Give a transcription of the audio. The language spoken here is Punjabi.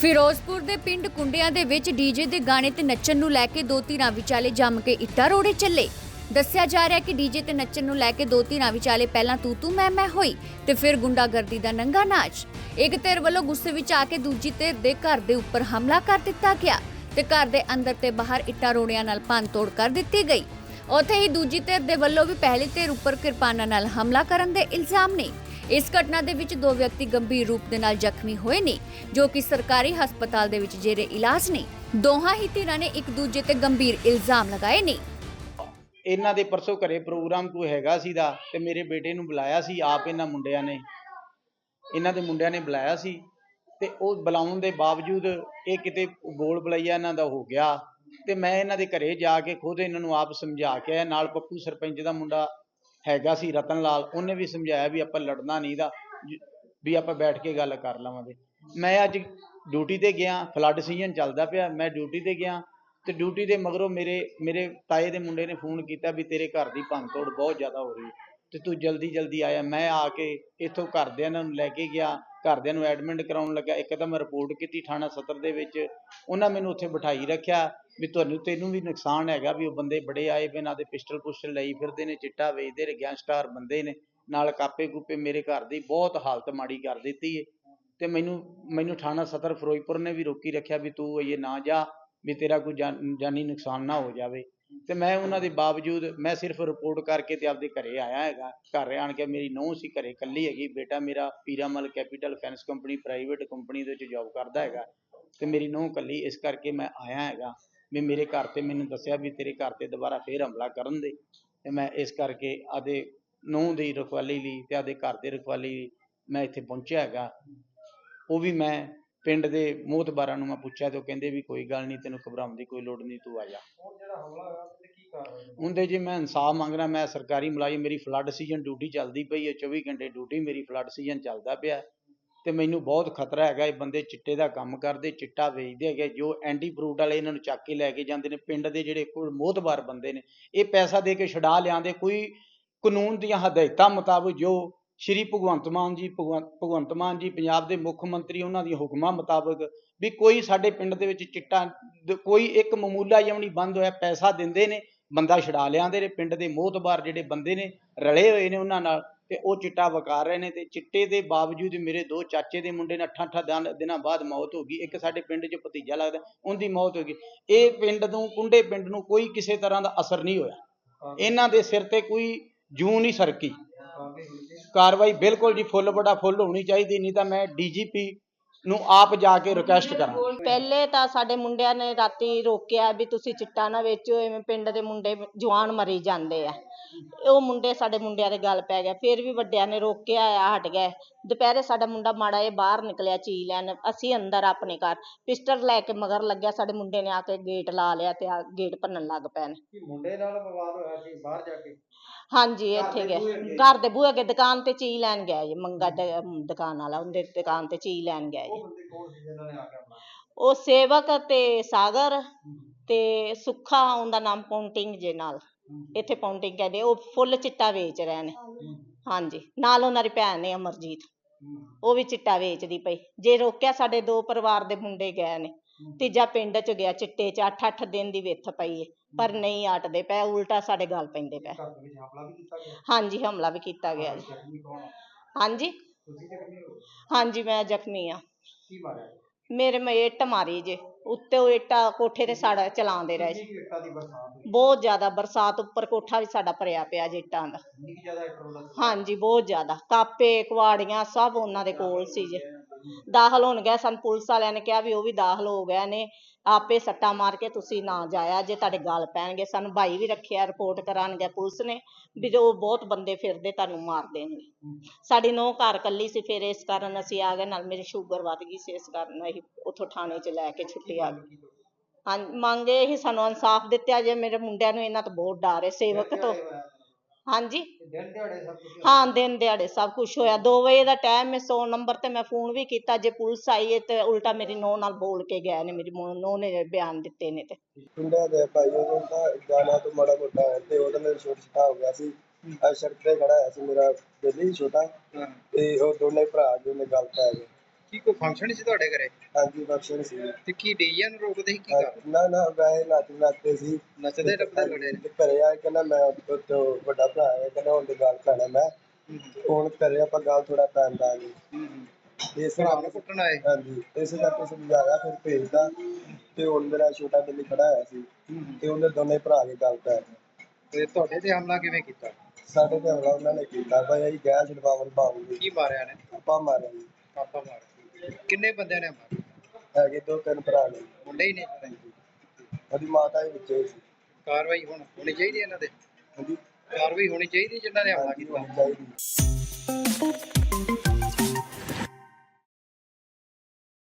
ਫਿਰੋਜ਼ਪੁਰ ਦੇ ਪਿੰਡ ਕੁੰਡਿਆਂ ਦੇ ਵਿੱਚ ਡੀਜੇ ਦੇ ਗਾਣੇ ਤੇ ਨੱਚਣ ਨੂੰ ਲੈ ਕੇ ਦੋ ਧਿਰਾਂ ਵਿਚਾਲੇ ਜੰਮ ਕੇ ਇੱਟਾਂ ਰੋੜੇ ਚੱਲੇ। ਦੱਸਿਆ ਜਾ ਰਿਹਾ ਕਿ ਡੀਜੇ ਤੇ ਨੱਚਣ ਨੂੰ ਲੈ ਕੇ ਦੋ ਧਿਰਾਂ ਵਿਚਾਲੇ ਪਹਿਲਾਂ ਤੂ ਤੂ ਮੈਂ ਮੈਂ ਹੋਈ ਤੇ ਫਿਰ ਗੁੰਡਾਗਰਦੀ ਦਾ ਨੰਗਾ ਨਾਚ। ਇੱਕ ਧਿਰ ਵੱਲੋਂ ਗੁੱਸੇ ਵਿੱਚ ਆ ਕੇ ਦੂਜੀ ਧਿਰ ਦੇ ਘਰ ਦੇ ਉੱਪਰ ਹਮਲਾ ਕਰ ਦਿੱਤਾ ਗਿਆ ਤੇ ਘਰ ਦੇ ਅੰਦਰ ਤੇ ਬਾਹਰ ਇੱਟਾਂ ਰੋੜਿਆਂ ਨਾਲ ਭੰਨਤੋੜ ਕਰ ਦਿੱਤੀ ਗਈ। ਉੱਥੇ ਹੀ ਦੂਜੀ ਧਿਰ ਦੇ ਵੱਲੋਂ ਵੀ ਪਹਿਲੀ ਧਿਰ ਉੱਪਰ ਕਿਰਪਾਨਾਂ ਨਾਲ ਹਮਲਾ ਕਰਨ ਦੇ ਇਲਜ਼ਾਮ ਨੇ। ਇਸ ਘਟਨਾ ਦੇ ਵਿੱਚ ਦੋ ਵਿਅਕਤੀ ਗੰਭੀਰ ਰੂਪ ਦੇ ਨਾਲ ਜ਼ਖਮੀ ਹੋਏ ਨੇ, ਜੋ ਕਿ ਸਰਕਾਰੀ ਹਸਪਤਾਲ ਦੇ ਵਿੱਚ ਜੇਰੇ ਇਲਾਜ ਨੇ। ਦੋਹਾਂ ਹੀ ਧਿਰਾਂ ਨੇ ਇੱਕ ਦੂਜੇ ਤੇ ਗੰਭੀਰ ਇਲਜ਼ਾਮ ਲਗਾਏ ਨੇ। ਇਹਨਾਂ ਦੇ ਪਰਸੋਂ ਘਰੇ ਪ੍ਰੋਗਰਾਮ ਕੋਈ ਹੈਗਾ ਸੀ ਦਾ ਤੇ ਮੇਰੇ ਬੇਟੇ ਨੂੰ ਬੁਲਾਇਆ ਸੀ, ਆਪ ਇਹਨਾਂ ਮੁੰਡਿਆਂ ਨੇ। ਇਹਨਾਂ ਦੇ ਮੁੰਡਿਆਂ ਨੇ ਬੁਲਾਇਆ ਸੀ ਤੇ ਉਹ ਬੁਲਾਉਣ ਦੇ ਬਾਵਜੂਦ ਇਹ ਕਿਤੇ ਬੋਲ ਬਲਈਆ ਇਹਨਾਂ ਦਾ ਹੋ ਗਿਆ ਤੇ ਮੈਂ ਇਹਨਾਂ ਦੇ ਘਰੇ ਜਾ ਕੇ ਖੁਦ ਇਹਨਾਂ ਨੂੰ ਆਪ ਸਮਝਾ ਕੇ ਆਇਆ, ਨਾਲ ਪੱਪੂ ਸਰਪੰਚ ਦਾ ਮੁੰਡਾ ਹੈਗਾ ਸੀ ਰਤਨ ਲਾਲ ਉਹਨੇ ਵੀ ਸਮਝਾਇਆ ਵੀ ਆਪਾਂ ਲੜਨਾ ਨਹੀਂ ਦਾ ਵੀ ਆਪਾਂ ਬੈਠ ਕੇ ਗੱਲ ਕਰ ਲਵਾਂਗੇ। ਮੈਂ ਅੱਜ ਡਿਊਟੀ ਤੇ ਗਿਆ ਫਲੱਡ ਸੀਜ਼ਨ ਚੱਲਦਾ ਪਿਆ, ਮੈਂ ਡਿਊਟੀ ਤੇ ਗਿਆ ਤੇ ਡਿਊਟੀ ਦੇ ਮਗਰੋਂ ਮੇਰੇ ਮੇਰੇ ਤਾਏ ਦੇ ਮੁੰਡੇ ਨੇ ਫੋਨ ਕੀਤਾ ਵੀ ਤੇਰੇ ਘਰ ਦੀ ਭੰਨਤੋੜ ਬਹੁਤ ਜ਼ਿਆਦਾ ਹੋ ਰਹੀ ਹੈ ਤੇ ਤੂੰ ਜਲਦੀ ਜਲਦੀ ਆਇਆ। ਮੈਂ ਆ ਕੇ ਇੱਥੋਂ ਘਰਦਿਆਂ ਨੂੰ ਲੈ ਕੇ ਗਿਆ ਘਰਦਿਆਂ ਨੂੰ ਐਡਮਿਟ ਕਰਾਉਣ ਲੱਗਾ ਇੱਕ ਤਾਂ ਮੈਂ ਰਿਪੋਰਟ ਕੀਤੀ ਥਾਣਾ ਸਤਰ ਦੇ ਵਿੱਚ। ਉਹਨਾਂ ਮੈਨੂੰ ਉੱਥੇ ਬਿਠਾਈ ਰੱਖਿਆ ਵੀ ਤੁਹਾਨੂੰ ਤੈਨੂੰ ਵੀ ਨੁਕਸਾਨ ਹੈਗਾ ਵੀ ਉਹ ਬੰਦੇ ਬੜੇ ਆਏ ਬਿਨਾਂ ਦੇ ਪਿਸਟਲ ਪੁਸਟਲ ਲਈ ਫਿਰਦੇ ਨੇ, ਚਿੱਟਾ ਵੇਚਦੇ ਨੇ, ਗੈਂਗਸਟਰ ਬੰਦੇ ਨੇ, ਨਾਲ ਕਾਪੇ ਕੂਪੇ ਮੇਰੇ ਘਰ ਦੀ ਬਹੁਤ ਹਾਲਤ ਮਾੜੀ ਕਰ ਦਿੱਤੀ ਏ। ਤੇ ਮੈਨੂੰ ਮੈਨੂੰ ਥਾਣਾ ਸਤਰ ਫਿਰੋਜ਼ਪੁਰ ਨੇ ਵੀ ਰੋਕੀ ਰੱਖਿਆ ਵੀ ਤੂੰ ਇਹ ਨਾ ਜਾ, ਵੀ ਤੇਰਾ ਕੋਈ ਜਾਨ- ਜਾਨੀ ਨੁਕਸਾਨ ਨਾ ਹੋ ਜਾਵੇ। ਤੇ ਮੈਂ ਉਹਨਾਂ ਦੇ ਬਾਵਜੂਦ ਮੈਂ ਸਿਰਫ ਰਿਪੋਰਟ ਕਰਕੇ ਤੇ ਆਪਦੇ ਘਰੇ ਆਇਆ ਹੈਗਾ। ਘਰ ਆਣ ਕੇ ਮੇਰੀ ਨੂੰਹ ਸੀ ਘਰੇ ਇਕੱਲੀ ਹੈਗੀ। ਬੇਟਾ ਮੇਰਾ Piramal capital finance company private company ਦੇ ਵਿੱਚ ਜੌਬ ਕਰਦਾ ਹੈਗਾ। ਤੇ ਮੇਰੀ ਨੂੰਹ ਇਕੱਲੀ, ਇਸ ਕਰਕੇ ਮੈਂ ਆਇਆ ਹੈਗਾ। ਵੀ ਮੇਰੇ ਘਰ ਤੇ ਮੈਨੂੰ ਦੱਸਿਆ ਵੀ ਤੇਰੇ ਘਰ ਤੇ ਦੁਬਾਰਾ ਫੇਰ ਹਮਲਾ ਕਰਨ ਦੇ। ਤੇ ਮੈਂ ਇਸ ਕਰਕੇ ਆਦੇ ਨੂੰਹ ਦੀ ਰਖਵਾਲੀ ਲਈ ਤੇ ਆਦੇ ਘਰ ਦੇ ਰਖਵਾਲੀ ਲਈ ਮੈਂ ਇੱਥੇ ਪਹੁੰਚਿਆ ਹੈਗਾ। ਉਹ ਵੀ ਮੈਂ ਪਿੰਡ ਦੇ ਮੋਹਤਬਾਰਾਂ ਨੂੰ ਮੈਂ ਪੁੱਛਿਆ ਤੇ ਉਹ ਕਹਿੰਦੇ ਵੀ ਕੋਈ ਗੱਲ ਨਹੀਂ ਤੈਨੂੰ ਘਬਰਾਉਣ ਦੀ ਕੋਈ ਲੋੜ ਨਹੀਂ ਤੂੰ ਆ ਜਾ। ਹੁਣ ਜਿਹੜਾ ਹਮਲਾ ਹੋਇਆ ਉਹਦੇ ਕੀ ਕਾਰਨ ਹੈ? ਹੁੰਦੇ ਜੀ ਮੈਂ ਇਨਸਾਫ ਮੰਗਣਾ ਮੈਂ ਸਰਕਾਰੀ ਮੁਲਾਜ਼ਮ ਮੇਰੀ ਫਲੱਡ ਸੀਜ਼ਨ ਡਿਊਟੀ ਚੱਲਦੀ ਪਈ ਹੈ 24 ਘੰਟੇ ਡਿਊਟੀ ਮੇਰੀ ਫਲੱਡ ਸੀਜ਼ਨ ਚੱਲਦਾ ਪਿਆ। ਤੇ ਮੈਨੂੰ ਬਹੁਤ ਖਤਰਾ ਹੈਗਾ ਇਹ ਬੰਦੇ ਚਿੱਟੇ ਦਾ ਕੰਮ ਕਰਦੇ ਚਿੱਟਾ ਵੇਚਦੇ ਹੈਗੇ ਜੋ ਐਂਟੀ ਫਰੂਟ ਵਾਲੇ ਇਹਨਾਂ ਨੂੰ ਚੱਕ ਕੇ ਲੈ ਕੇ ਜਾਂਦੇ ਨੇ ਪਿੰਡ ਦੇ ਜਿਹੜੇ ਕੋਈ ਮੋਹਤਬਾਰ ਬੰਦੇ ਨੇ ਇਹ ਪੈਸਾ ਦੇ ਕੇ ਛਡਾ ਲਿਆਂਦੇ ਕੋਈ ਕਾਨੂੰਨ ਦੀਆਂ ਹਦਾਇਤਾਂ ਮੁਤਾਬਕ ਜੋ ਸ਼੍ਰੀ ਭਗਵੰਤ ਮਾਨ ਜੀ ਭਗਵੰਤ ਮਾਨ ਜੀ ਪੰਜਾਬ ਦੇ ਮੁੱਖ ਮੰਤਰੀ ਉਹਨਾਂ ਦੀਆਂ ਹੁਕਮਾਂ ਮੁਤਾਬਕ ਵੀ ਕੋਈ ਸਾਡੇ ਪਿੰਡ ਦੇ ਵਿੱਚ ਚਿੱਟਾ ਕੋਈ ਇੱਕ ਮਾਮੂਲਾ ਜਿਹਾ ਬੰਦ ਹੋਇਆ ਪੈਸਾ ਦਿੰਦੇ ਨੇ ਬੰਦਾ ਛਡਾ ਲਿਆਂਦੇ ਨੇ ਪਿੰਡ ਦੇ ਮੋਹਤਬਾਰ ਜਿਹੜੇ ਬੰਦੇ ਨੇ ਰਲੇ ਹੋਏ ਨੇ ਉਹਨਾਂ ਨਾਲ ਤੇ ਉਹ ਚਿੱਟਾ ਵਕਾ ਰਹੇ ਨੇ ਤੇ ਚਿੱਟੇ ਦੇ ਬਾਵਜੂਦ ਮੇਰੇ ਦੋ ਚਾਚੇ ਦੇ ਮੁੰਡੇ ਨੇ ਅੱਠਾਂ ਅੱਠਾਂ ਦਿਨ- ਦਿਨਾਂ ਬਾਅਦ ਮੌਤ ਹੋ ਗਈ ਇੱਕ ਸਾਡੇ ਪਿੰਡ 'ਚ ਭਤੀਜਾ ਲੱਗਦਾ ਉਹਦੀ ਮੌਤ ਹੋ ਗਈ। ਇਹ ਪਿੰਡ ਨੂੰ ਕੁੰਡੇ ਪਿੰਡ ਨੂੰ ਕੋਈ ਕਿਸੇ ਤਰ੍ਹਾਂ ਦਾ ਅਸਰ ਨਹੀਂ ਹੋਇਆ। ਇਹਨਾਂ ਦੇ ਸਿਰ ਤੇ ਕੋਈ ਜੂੰ ਨਹੀਂ ਸਰਕੀ। ਕਾਰਵਾਈ ਬਿਲਕੁਲ ਜੀ ਫੁੱਲ ਬੜਾ ਫੁੱਲ ਹੋਣੀ ਚਾਹੀਦੀ ਨਹੀਂ ਤਾਂ ਮੈਂ ਡੀਜੀਪੀ ਨੂੰ ਆਪ ਜਾ ਕੇ ਰਿਕੁਐਸਟ ਕਰਾਂ। ਪਹਿਲੇ ਤਾਂ ਸਾਡੇ ਮੁੰਡਿਆਂ ਨੇ ਰਾਤੀ ਰੋਕਿਆ ਵੀ ਤੁਸੀਂ ਚਿੱਟਾ ਨਾ ਵੇਚੋ ਐਵੇਂ ਪਿੰਡ ਦੇ ਮੁੰਡੇ ਜਵਾਨ ਮਰੀ ਜਾਂਦੇ ਆ। ਉਹ ਮੁੰਡੇ ਸਾਡੇ ਮੁੰਡਿਆਂ ਦੇ ਗੱਲ ਪੈ ਗਿਆ ਫਿਰ ਵੀ ਵੱਡਿਆਂ ਨੇ ਰੋਕਿਆ ਆ ਹਟ ਗਏ। ਦੁਪਹਿਰੇ ਸਾਡਾ ਮੁੰਡਾ ਮਾੜਾ ਇਹ ਬਾਹਰ ਨਿਕਲਿਆ ਚੀ ਲੈਣ ਅਸੀਂ ਅੰਦਰ ਆਪਣੇ ਘਰ। ਪਿਸਟਲ ਲੈ ਕੇ ਮਗਰ ਲੱਗਿਆ ਸਾਡੇ ਮੁੰਡੇ ਨੇ ਆ ਕੇ ਗੇਟ ਲਾ ਲਿਆ ਤੇ ਆ ਗੇਟ ਭੰਨਣ ਲੱਗ ਪਏ ਨੇ। ਮੁੰਡੇ ਨਾਲ ਵਿਵਾਦ ਹੋਇਆ ਸੀ ਬਾਹਰ ਜਾ ਕੇ? ਹਾਂਜੀ ਇੱਥੇ ਗਏ? ਘਰ ਦੇ ਬੂਹੇ ਅੱਗੇ ਦੁਕਾਨ ਤੇ ਚੀ ਲੈਣ ਗਿਆ ਜੀ ਮੰਗਾ ਦ- ਦੁਕਾਨ ਵਾਲਾ ਉਹਦੇ ਦੁਕਾਨ ਤੇ ਚੀ ਲੈਣ ਗਿਆ ਜੀ। ਉਹ ਬੰਦੇ ਕੌਣ ਸੀ ਜਿਨ੍ਹਾਂ ਨੇ ਆ ਕੇ ਹਮਲਾ ਉਹ ਸੇਵਕ ਤੇ ਸਾਗਰ ਤੇ ਸੁੱਖਾ ਉਹਦਾ ਨਾਮ ਪੌਂਟਿੰਗ ਜੇ ਨਾਲ। ਇੱਥੇ ਪੌਂਟਿੰਗ ਕਹਿੰਦੇ ਉਹ ਫੁੱਲ ਚਿੱਟਾ ਵੇਚ ਰਹੇ ਨੇ। ਹਾਂਜੀ ਨਾਲ ਉਹਨਾਂ ਦੀ ਭੈਣ ਨੇ ਅਮਰਜੀਤ। ਉਹ ਵੀ ਚਿੱਟਾ ਵੇਚਦੀ ਪਈ। ਜੇ ਰੋਕਿਆ ਸਾਡੇ ਦੋ ਪਰਿਵਾਰ ਦੇ ਮੁੰਡੇ ਗਏ ਨੇ। ਤੀਜਾ ਪਿੰਡ ਚ ਗਿਆ ਚਿੱਟੇ ਚ 8-8 ਦਿਨ ਦੀ ਵਿੱਥ ਪਈ ਏ। ਪਰ ਨਹੀਂ ਆਟਦੇ ਪਏ ਉਲਟਾ ਸਾਡੇ ਗੱਲ ਪੈਂਦੇ ਪਏ। ਘਰ ਦੇ ਵਿੱਚ ਹਮਲਾ ਵੀ ਕੀਤਾ ਗਿਆ? ਹਾਂਜੀ ਹਮਲਾ ਵੀ ਕੀਤਾ ਗਿਆ ਜੀ। ਜ਼ਖਮੀ ਕੌਣ ਹੈ? ਹਾਂਜੀ? ਤੁਸੀਂ ਜ਼ਖਮੀ ਹੋ? ਹਾਂਜੀ ਮੈਂ ਜ਼ਖਮੀ ਆ। ਕੀ ਮਾਰਿਆ? ਮੇਰੇ ਮੈਂ ਇੱਟ ਮਾਰੀ ਜੇ। ਉੱਤੇ ਉਹ ਇੱਟਾਂ ਕੋਠੇ ਤੇ ਸਾੜਾ ਚਲਾਉਂਦੇ ਰਹੇ ਕਿੰਨੀ ਕੁ ਇੱਟਾਂ ਦੀ ਬਰਸਾਤ ਹੋਈ? ਬਹੁਤ ਜ਼ਿਆਦਾ ਬਰਸਾਤ ਉੱਪਰ ਕੋਠਾ ਵੀ ਸਾਡਾ ਭਰਿਆ ਪਿਆ ਜੀ ਇੱਟਾਂ ਦਾ। ਕਿੰਨੀ ਕੁ ਜ਼ਿਆਦਾ ਇੱਟ ਰੋਲਾ ਸੀ? ਹਾਂਜੀ ਬਹੁਤ ਜ਼ਿਆਦਾ। ਕਾਪੇ ਕੁਆੜੀਆਂ ਸਭ ਉਹਨਾਂ ਦੇ ਕੋਲ ਸੀ ਜੇ। ਦਾਖਲ ਹੋਣ ਗਏ ਸਾਨੂੰ। ਪੁਲਿਸ ਵਾਲਿਆਂ ਨੇ ਕਿਹਾ ਵੀ ਉਹ ਵੀ ਦਾਖਲ ਹੋ ਗਏ ਨੇ। ਆਪੇ ਸੱਟਾਂ ਮਾਰ ਕੇ ਤੁਸੀਂ ਨਾ ਜਾਇਆ ਜੇ ਤੁਹਾਡੇ ਗੱਲ ਪੈਣਗੇ। ਸਾਨੂੰ ਭਾਈ ਵੀ ਰੱਖਿਆ ਰਿਪੋਰਟ ਕਰਾਉਣਗੇ ਪੁਲਿਸ ਨੇ ਵੀ ਜੋ ਬਹੁਤ ਬੰਦੇ ਫਿਰਦੇ ਤੁਹਾਨੂੰ ਮਾਰ ਦੇਣਗੇ। ਸਾਡੀ ਨੌ ਘਰ ਕੱਲੀ ਸੀ। ਫਿਰ ਇਸ ਕਾਰਨ ਅਸੀਂ ਆ ਗਏ। ਨਾਲ ਮੇਰੀ ਸ਼ੂਗਰ ਵੱਧ ਗਈ ਸੀ। ਇਸ ਕਾਰਨ ਅਸੀਂ ਉੱਥੋਂ ਥਾਣੇ 'ਚ ਲੈ ਕੇ ਛੁੱਟੀ ਆ ਗਏ। ਹਾਂ ਮੰਗ ਹੀ ਸਾਨੂੰ ਇਨਸਾਫ ਦਿੱਤਾ ਜੇ। ਮੇਰੇ ਮੁੰਡਿਆਂ ਨੂੰ ਇਹਨਾਂ ਤੋਂ ਬਹੁਤ ਡਰ ਹੈ। ਸੇਵਕ ਤੋਂ ਹਾਂਜੀ। ਦਿਨ ਦਿਹਾੜੇ ਸਭ ਕੁਝ ਹਾਂ ਦਿਨ ਦਿਹਾੜੇ ਸਭ ਕੁਝ ਹੋਇਆ। 2 ਵਜੇ ਦਾ ਟਾਈਮ ਹੈ 100 ਨੰਬਰ ਤੇ ਮੈਂ ਫੋਨ ਵੀ ਕੀਤਾ। ਜੇ ਪੁਲਿਸ ਆਈ ਹੈ ਤੇ ਉਲਟਾ ਮੇਰੀ ਨੂੰਹ ਨਾਲ ਬੋਲ ਕੇ ਗਏ ਨੇ। ਮੇਰੀ ਨੂੰਹ ਨੇ ਬਿਆਨ ਦਿੱਤੇ ਨੇ ਤੇ। ਪਿੰਡਾਂ ਦੇ ਭਾਈ ਉਹ ਤਾਂ ਗਾਣਾ ਤੋਂ ਮਾੜਾ ਮੋਟਾ ਹੈ ਤੇ ਉਹਦੇ ਨਾਲ ਛੋਟ ਛਟਾ ਹੋ ਗਿਆ ਸੀ। ਅੱਜ ਸੜਕ ਤੇ ਖੜਾ ਹੋਇਆ ਸੀ ਮੇਰਾ ਬੇਲੀ ਛੋਟਾ। ਤੇ ਉਹ ਦੋਨੇ ਭਰਾ ਜੋ ਨੇ ਗੱਲ ਪੈ ਗਏ। ਕੀ ਕੋਈ ਫੰਕਸ਼ਨ ਸੀ ਤੁਹਾਡੇ ਘਰੇ? ਹਾਂਜੀ ਫੰਕਸ਼ਨ ਸੀ। ਤੇ ਕੀ ਡੀਜੇ ਨੂੰ ਰੋਕਦੇ ਸੀ ਕੀ ਹਾਂ, ਕਰ ਨਾ ਨਾ ਵੈਸੇ ਨੱਚ ਨੱਚਦੇ ਸੀ। ਨੱਚਦੇ ਟੱਪਦੇ ਨੇ। ਤੇ ਘਰੇ ਆ ਕੇ ਕਹਿੰਦਾ ਮੈਂ ਉਹ ਤੋਂ ਵੱਡਾ ਭਰਾ ਹੈ ਕਹਿੰਦਾ ਹੁਣ ਤੇ ਗੱਲ ਪੈਣਾ ਮੈਂ। ਹੁਣ ਘਰੇ ਆਪਾਂ ਗੱਲ ਥੋੜਾ ਪੈਣ ਦਾ ਨਹੀਂ ਇਸ ਭਰਾ ਨੂੰ ਕਰਕੇ ਕੁੱਟਣ ਆਏ? ਹਾਂਜੀ ਇਸ ਕਰਕੇ ਸਮਝਾਇਆ ਫਿਰ ਭੇਜਦਾ ਤੇ ਹੁਣ ਮੇਰਾ ਛੋਟਾ ਬਿੱਲੀ ਖੜਾ ਹੋਇਆ ਸੀ। ਤੇ ਉਹਨੇ ਦੋਨੇ ਭਰਾ ਕੇ ਗੱਲ ਪੈ ਗਏ ਤੇ ਤੁਹਾਡੇ ਤੇ ਹਮਲਾ ਕਿਵੇਂ ਕੀਤਾ? ਸਾਡੇ ਤੇ ਹਮਲਾ ਉਹਨਾਂ ਨੇ ਕੀਤਾ। ਭਾਈ ਅਸੀਂ ਗੈਸ ਛਡਵਾਉਣ ਪਾਉਂਗੇ ਕੀ ਮਾਰਿਆ ਨੇ ਆਪਾਂ ਮਾਰਿਆ ਜੀ। ਪਾਪਾ ਮਾਰ ਕਿੰਨੇ ਬੰਦਿਆਂ ਨੇ ਮਾਰੇ ਹੈਗੇ ਦੋ ਤਿੰਨ ਭਰਾ ਨੇ। ਮੁੰਡੇ ਹੀ ਨੇ? ਉਹਦੀ ਮਾਤਾ ਹੀ ਵਿੱਚੇ ਸੀ। ਕਾਰਵਾਈ ਹੁਣ ਹੋਣੀ ਚਾਹੀਦੀ ਹੈ ਇਹਨਾਂ ਤੇ ਹਾਂਜੀ। ਕਾਰਵਾਈ ਹੋਣੀ ਚਾਹੀਦੀ ਜਿਨ੍ਹਾਂ ਨੇ ਹਮਲਾ ਕੀਤਾ? ਚਾਹੀਦੀ।